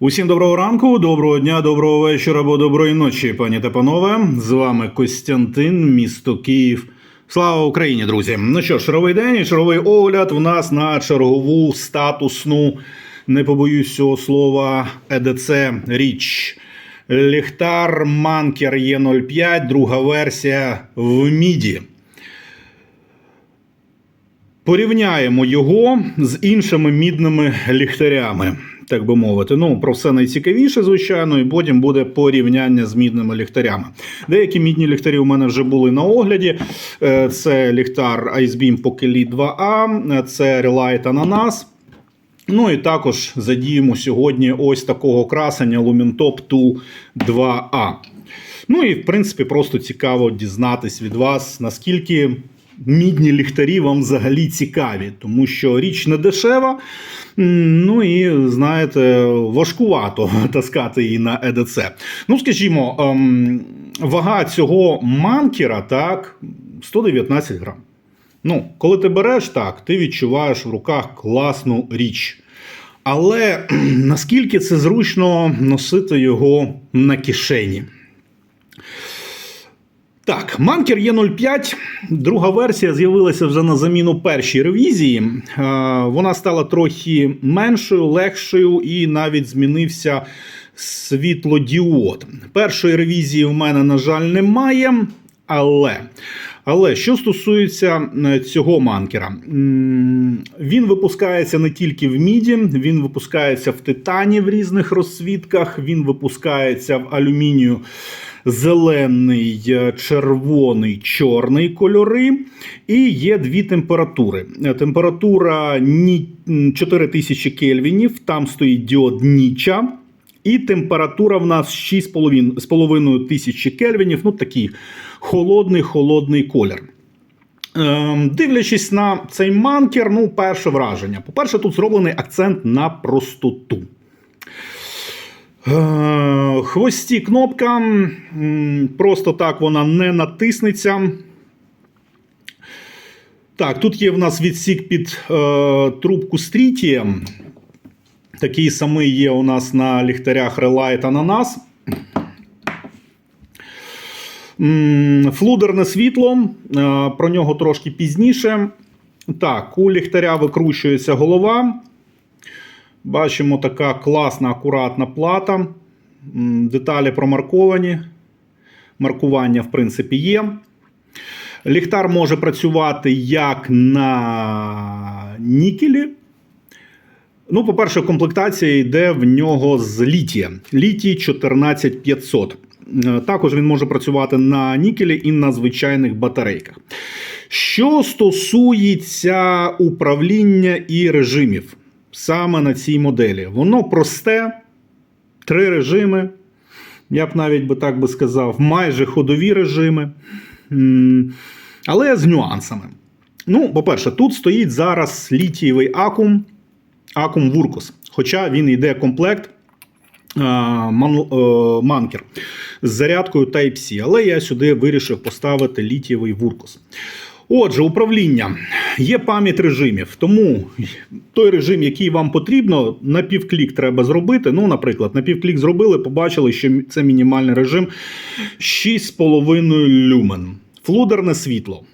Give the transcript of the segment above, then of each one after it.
Усім доброго ранку, доброго дня, доброго вечора або доброї ночі, пані та панове. З вами Костянтин, місто Київ. Слава Україні, друзі! Ну що, шаровий день і шаровий огляд в нас на чергову статусну, не побоюсь цього слова, ЕДЦ річ. Ліхтар Манкер Е05, друга версія в міді. Порівняємо його з іншими мідними ліхтарями, так би мовити. Ну, про все найцікавіше, звичайно, і потім буде порівняння з мідними ліхтарями. Деякі мідні ліхтарі у мене вже були на огляді. Е, Це ліхтар Icebeam Pocket 2A, це Relight Ananas. Ну і також задіємо сьогодні ось такого красення Lumintop 2 2A. Ну і в принципі просто цікаво дізнатись від вас, наскільки мідні ліхтарі вам взагалі цікаві, тому що річ не дешева. Ну і знаєте, важкувато таскати її на ЕДЦ. Ну, скажімо, ем, вага цього манкера так 119 грам. Ну, коли ти береш так, ти відчуваєш в руках класну річ. Але наскільки це зручно носити його на кишені? Так, Манкер Е05, друга версія з'явилася вже на заміну першій ревізії. Е, Вона стала трохи меншою, легшою і навіть змінився світлодіод. Першої ревізії в мене, на жаль, немає. Але, але що стосується е, цього манкера, він випускається не тільки в міді, він випускається в титані в різних розсвітках, він випускається в алюмінію зелений, е, червоний, чорний кольори. І є дві температури. Температура 4000 кельвінів, там стоїть діод ніча. І температура в нас 6,5 тисячі кельвінів. Ну, такий холодний, холодний колір. Ем, дивлячись на цей манкер, ну, перше враження. По-перше, тут зроблений акцент на простоту. Е, Хвості кнопка. Просто так вона не натиснеться. Так, тут є в нас відсік під е, трубку стрітієм. Такий самий є у нас на ліхтарях Relight Ananas. Флудерне світло. е, Про нього трошки пізніше. Так, у ліхтаря викручується голова. Бачимо така класна, акуратна плата. Деталі промарковані. Маркування, в принципі, є. Ліхтар може працювати як на нікелі. Ну, по-перше, комплектація йде в нього з літія. Літій 14500. Е, Також він може працювати на нікелі і на звичайних батарейках. Що стосується управління і режимів, саме на цій моделі, воно просте, три режими. Я б навіть би так би сказав, майже ходові режими. Але з нюансами. Ну, по-перше, тут стоїть зараз літієвий акум, акум Вуркус. Хоча він йде комплект е, манкер з зарядкою Type-C. Але я сюди вирішив поставити літієвий Вуркус. Отже, управління. Є пам'ять режимів, тому той режим, який вам потрібно, на півклік треба зробити. Ну, наприклад, на півклік зробили, побачили, що це мінімальний режим 6,5 люмен. Флудерне світло.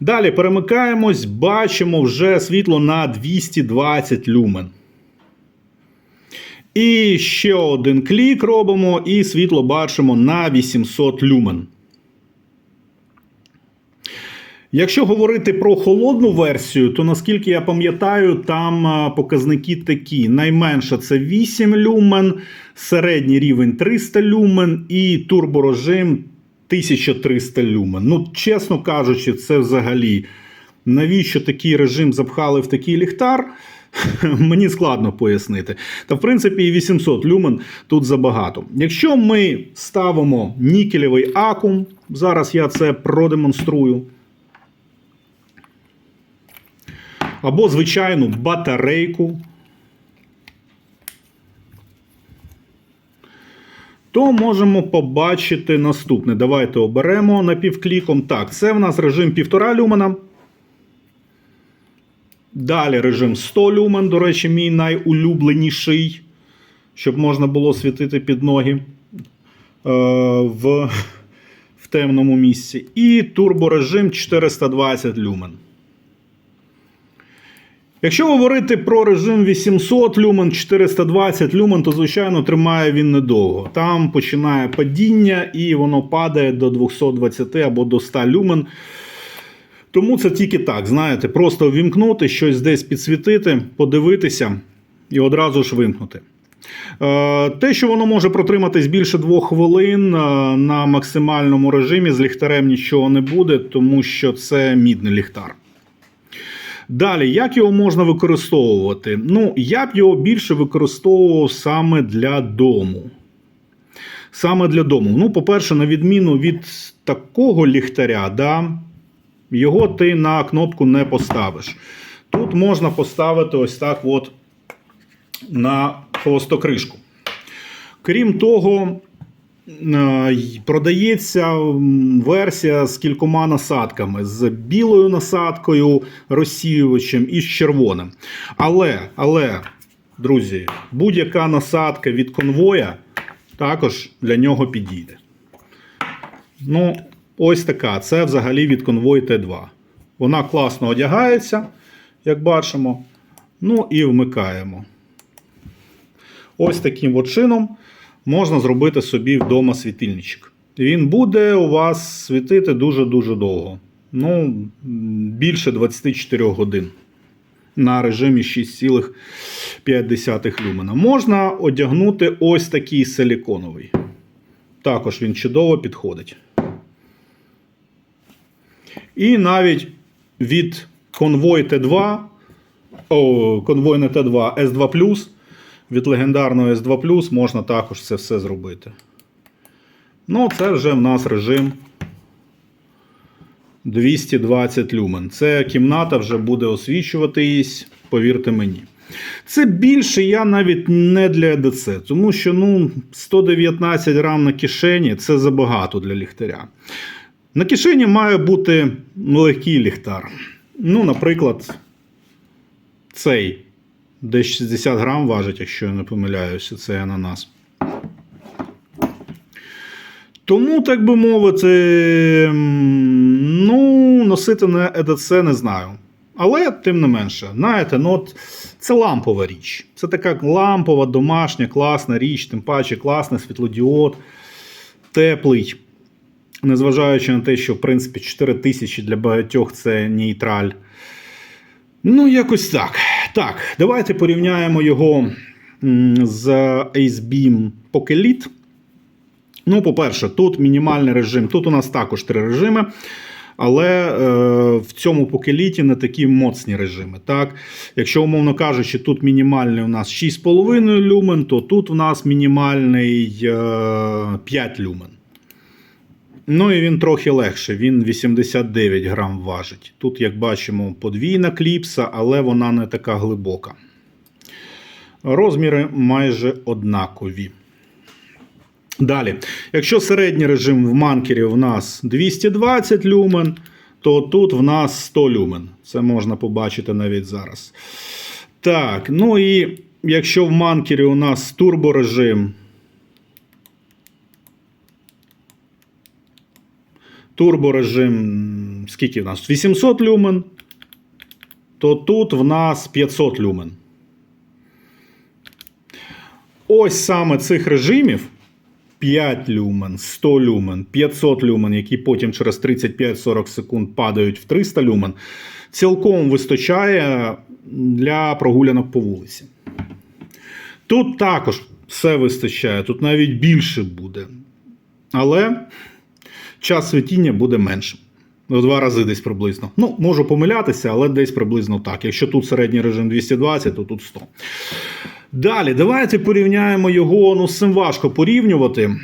Далі перемикаємось, бачимо вже світло на 220 люмен. І ще один клік робимо, і світло бачимо на 800 люмен. Якщо говорити про холодну версію, то наскільки я пам'ятаю, там показники такі: найменше це 8 люмен, середній рівень 300 люмен і турборежим 1300 люмен. Ну, чесно кажучи, це взагалі навіщо такий режим запхали в такий ліхтар? Мені складно пояснити. Та в принципі і 800 люмен тут забагато. Якщо ми ставимо нікелевий акум, зараз я це продемонструю. Або звичайну батарейку, то можемо побачити наступне. Давайте оберемо напівкліком. Так, це в нас режим 1,5 люмена. Далі режим 100 люмен, до речі, мій найулюбленіший. щоб можна було світити під ноги е, в, в темному місці. І турборежим 420 люмен. Якщо говорити про режим 800 люмен, 420 люмен, то звичайно тримає він недовго. Там починає падіння і воно падає до 220 або до 100 люмен. Тому це тільки так, знаєте, просто вімкнути, щось десь підсвітити, подивитися і одразу ж вимкнути. Е, Те, що воно може протриматись більше двох хвилин е, на максимальному режимі, з ліхтарем нічого не буде, тому що це мідний ліхтар. Далі, як його можна використовувати? Ну, я б його більше використовував саме для дому. Саме для дому. Ну, по-перше, на відміну від такого ліхтаря, да, його ти на кнопку не поставиш. Тут можна поставити ось так от на хвостокришку. Крім того, продається версія з кількома насадками: з білою насадкою, розсіювачем і з червоним. Але, але, друзі, будь-яка насадка від конвоя також для нього підійде. Ну, ось така. Це взагалі від конвой Т2. Вона класно одягається, як бачимо. Ну і вмикаємо. Ось таким от чином можна зробити собі вдома світильничок. Він буде у вас світити дуже-дуже довго. Ну, більше 24 годин на режимі 6,5 люмена. Можна одягнути ось такий силіконовий. Також він чудово підходить. І навіть від конвой Т2, о, конвой не Т2, С2 від легендарного S2 можна також це все зробити. Ну, це вже в нас режим 220 люмен. Це кімната вже буде освічуватись, повірте мені. Це більше я навіть не для ЕДЦ, тому що ну, 119 грам на кишені це забагато для ліхтаря. На кишені має бути легкий ліхтар. Ну, наприклад, цей десь 60 грам важить, якщо я не помиляюся, цей ананас. Тому, так би мовити, ну, носити на ЕДЦ не знаю. Але, тим не менше, знаєте, ну от це лампова річ. Це така лампова, домашня, класна річ, тим паче класний світлодіод, теплий. Незважаючи на те, що в принципі 4 тисячі для багатьох це нейтраль. Ну, якось так. Так, давайте порівняємо його з AceBeam Pocket. Ну, по-перше, тут мінімальний режим. Тут у нас також три режими. Але е, в цьому покеліті не такі моцні режими. Так? Якщо, умовно кажучи, тут мінімальний у нас 6,5 люмен, то тут у нас мінімальний е, 5 люмен. Ну і він трохи легше, він 89 грам важить. Тут, як бачимо, подвійна кліпса, але вона не така глибока. Розміри майже однакові. Далі, якщо середній режим в манкері в нас 220 люмен, то тут в нас 100 люмен. Це можна побачити навіть зараз. Так, ну і якщо в манкері у нас турборежим. Турборежим, скільки в нас? 800 люмен, то тут в нас 500 люмен. Ось саме цих режимів 5 люмен, 100 люмен, 500 люмен, які потім через 35-40 секунд падають в 300 люмен, цілком вистачає для прогулянок по вулиці. Тут також все вистачає, тут навіть більше буде. Але час світіння буде меншим. В два рази десь приблизно. Ну, можу помилятися, але десь приблизно так. Якщо тут середній режим 220, то тут 100. Далі, давайте порівняємо його. Ну, з цим важко порівнювати.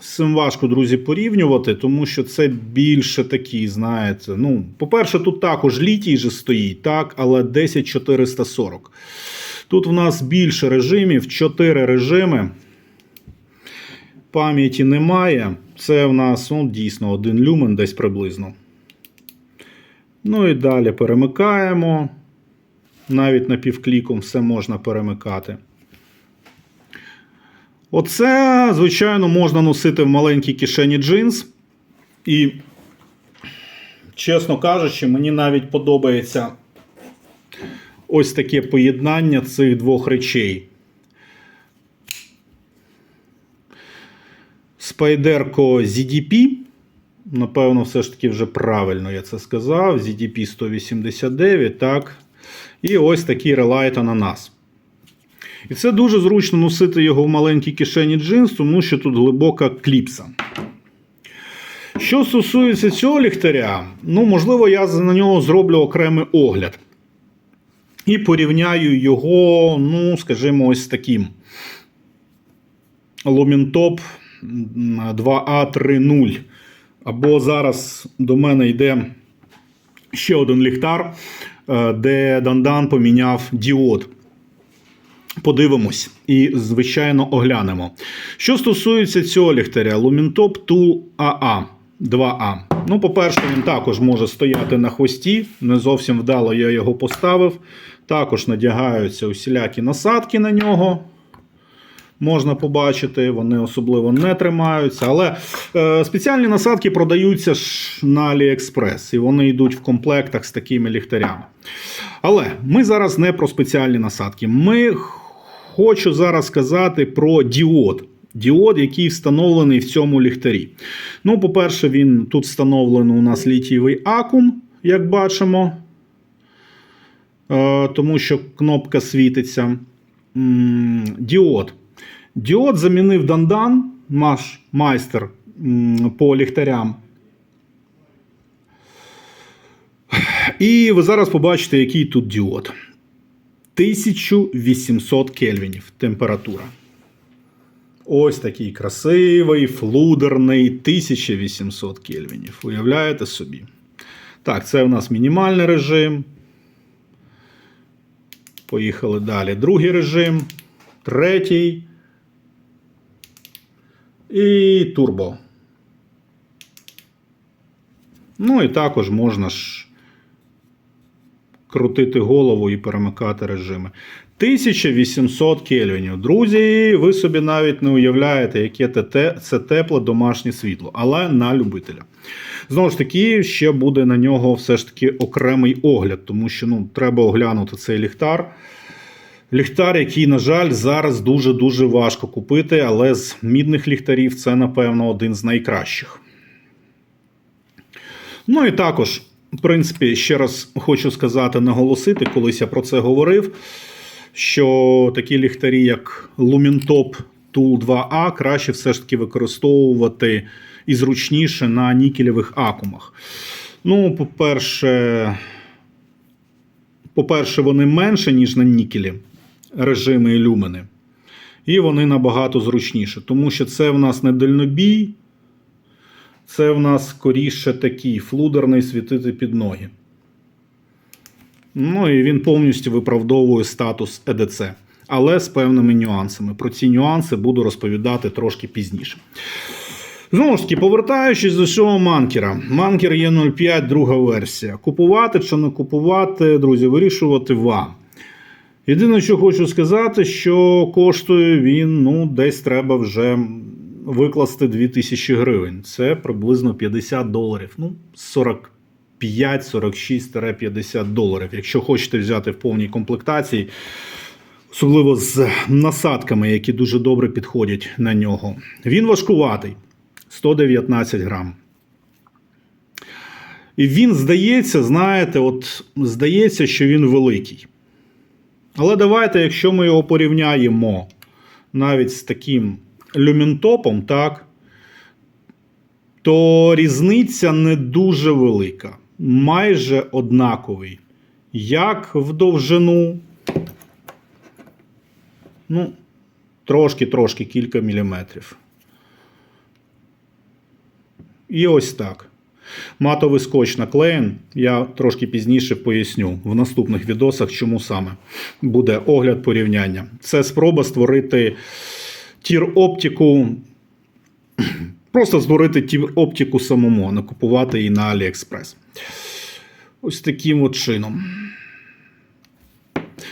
З цим важко, друзі, порівнювати, тому що це більше такі, знаєте. Ну, по-перше, тут також літій же стоїть, так, але 10440. Тут в нас більше режимів, 4 режими. Пам'яті немає. Це в нас ну, дійсно один люмен десь приблизно. Ну і далі перемикаємо. Навіть напівкліком все можна перемикати. Оце, звичайно, можна носити в маленькій кишені джинс. І, чесно кажучи, мені навіть подобається ось таке поєднання цих двох речей. Спайдерко ZDP. Напевно, все ж таки вже правильно я це сказав. ZDP 189, так. І ось такий Relight Ananas. І це дуже зручно носити його в маленькій кишені джинс, тому що тут глибока кліпса. Що стосується цього ліхтаря, ну, можливо, я на нього зроблю окремий огляд. І порівняю його, ну, скажімо, ось з таким. Lumintop 2A30. Або зараз до мене йде ще один ліхтар, е, де Дандан поміняв діод. Подивимось і, звичайно, оглянемо. Що стосується цього ліхтаря, Lumintop Tool AA 2A. Ну, по-перше, він також може стояти на хвості. Не зовсім вдало я його поставив. Також надягаються усілякі насадки на нього. Можна побачити, вони особливо не тримаються. Але е, спеціальні насадки продаються на AliExpress, і вони йдуть в комплектах з такими ліхтарями. Але ми зараз не про спеціальні насадки. Ми хочу зараз сказати про діод. Діод, який встановлений в цьому ліхтарі. Ну, по-перше, він тут встановлений у нас літієвий акум, як бачимо, е, тому що кнопка світиться. Діод. Діод замінив Дандан, наш майстер по ліхтарям. І ви зараз побачите, який тут діод. 1800 кельвінів температура. Ось такий красивий, флудерний 1800 кельвінів. Уявляєте собі? Так, це у нас мінімальний режим. Поїхали далі. Другий режим, третій. І турбо. Ну і також можна ж крутити голову і перемикати режими. 1800 кельвінів. Друзі, ви собі навіть не уявляєте, яке це тепле домашнє світло, але на любителя. Знову ж таки, ще буде на нього все ж таки окремий огляд, тому що ну, треба оглянути цей ліхтар. Ліхтар, який, на жаль, зараз дуже-дуже важко купити, але з мідних ліхтарів це, напевно, один з найкращих. Ну і також, в принципі, ще раз хочу сказати, наголосити, колись я про це говорив, що такі ліхтарі, як Lumintop Tool 2A, краще все ж таки використовувати і зручніше на нікелевих акумах. Ну, по-перше, по-перше, вони менше, ніж на нікелі режими і. І вони набагато зручніші, тому що це в нас не дальнобій, це в нас скоріше такий флудерний світити під ноги. Ну і він повністю виправдовує статус EDC, але з певними нюансами. Про ці нюанси буду розповідати трошки пізніше. Знову ж таки, повертаючись до цього манкера. Манкер є 05, друга версія. Купувати чи не купувати, друзі, вирішувати вам. Єдине, що хочу сказати, що коштує він ну, десь треба вже викласти 2000 гривень. Це приблизно 50 доларів. Ну, 45-46-50 доларів. Якщо хочете взяти в повній комплектації, особливо з насадками, які дуже добре підходять на нього. Він важкуватий 119 грам. І він здається, знаєте, от здається, що він великий. Але давайте, якщо ми його порівняємо навіть з таким люмінтопом, так, то різниця не дуже велика. Майже однаковий. Як в довжину, ну, трошки-трошки кілька міліметрів. І ось так. Матовий скотч наклеєн. Я трошки пізніше поясню в наступних відосах, чому саме буде огляд порівняння. Це спроба створити тір-оптику. Просто створити тір-оптику самому, а не купувати її на AliExpress. Ось таким от чином.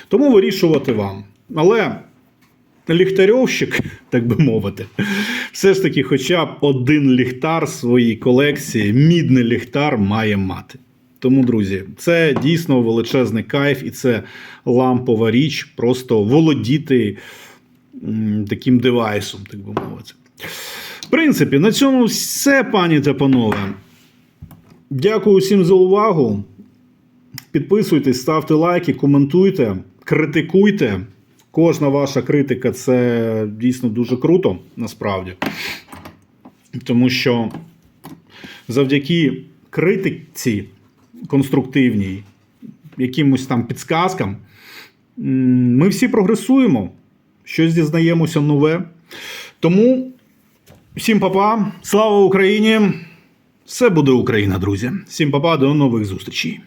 Тому вирішувати вам. Але ліхтарьовщик, так би мовити, все ж таки, хоча б один ліхтар своїй колекції, мідний ліхтар має мати. Тому, друзі, це дійсно величезний кайф, і це лампова річ, просто володіти таким девайсом, так би мовити. В принципі, на цьому все, пані та панове. Дякую всім за увагу. Підписуйтесь, ставте лайки, коментуйте, критикуйте. Кожна ваша критика це дійсно дуже круто, насправді. Тому що завдяки критиці конструктивній, якимось там підсказкам, ми всі прогресуємо, щось дізнаємося нове. Тому всім папа, слава Україні! Все буде Україна, друзі. Всім папа, до нових зустрічей.